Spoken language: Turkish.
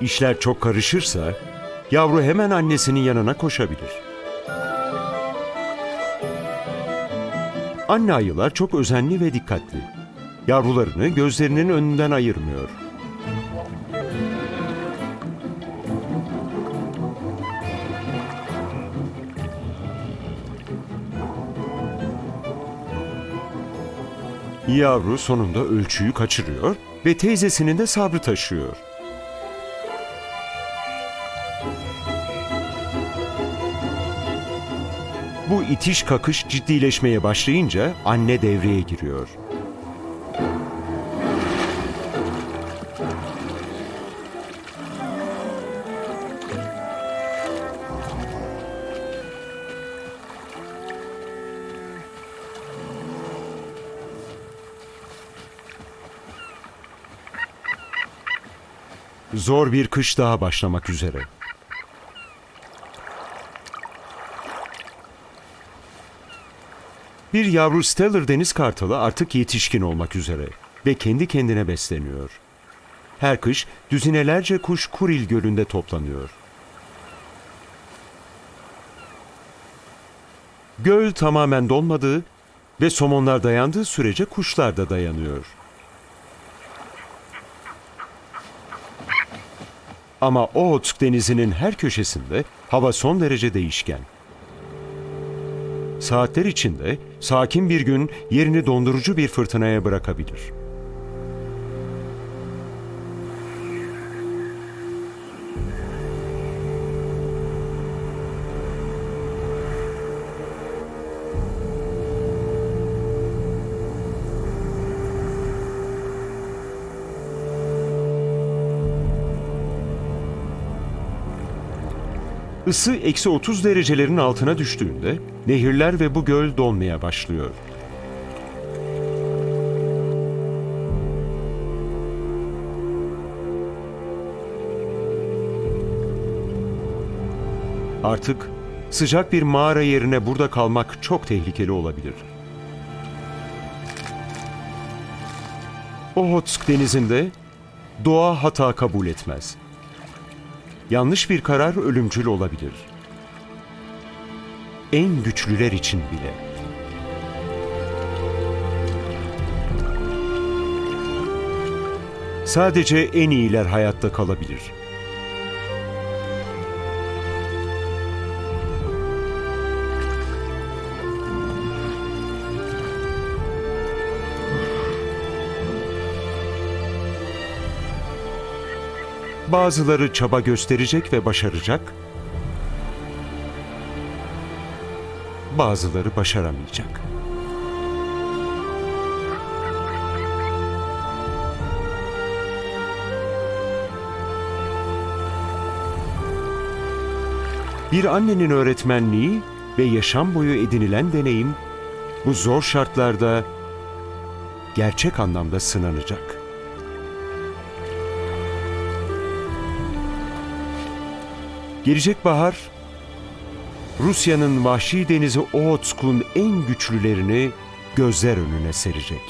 İşler çok karışırsa yavru hemen annesinin yanına koşabilir. Anne ayılar çok özenli ve dikkatli. Yavrularını gözlerinin önünden ayırmıyor. Yavru sonunda ölçüyü kaçırıyor ve teyzesinin de sabrı taşıyor. Bu itiş kakış ciddileşmeye başlayınca anne devreye giriyor. Zor bir kış daha başlamak üzere. Bir yavru Stellar deniz kartalı artık yetişkin olmak üzere ve kendi kendine besleniyor. Her kış düzinelerce kuş Kuril Gölü'nde toplanıyor. Göl tamamen donmadığı ve somonlar dayandığı sürece kuşlar da dayanıyor. Ama Oğutsk denizinin her köşesinde hava son derece değişken. Saatler içinde sakin bir gün yerini dondurucu bir fırtınaya bırakabilir. Isı eksi 30 derecelerin altına düştüğünde nehirler ve bu göl donmaya başlıyor. Artık sıcak bir mağara yerine burada kalmak çok tehlikeli olabilir. Ohotsk denizinde doğa hata kabul etmez. Yanlış bir karar ölümcül olabilir. En güçlüler için bile. Sadece en iyiler hayatta kalabilir. Bazıları çaba gösterecek ve başaracak. Bazıları başaramayacak. Bir annenin öğretmenliği ve yaşam boyu edinilen deneyim bu zor şartlarda gerçek anlamda sınanacak. Gelecek bahar, Rusya'nın vahşi denizi Oğutsk'un en güçlülerini gözler önüne serecek.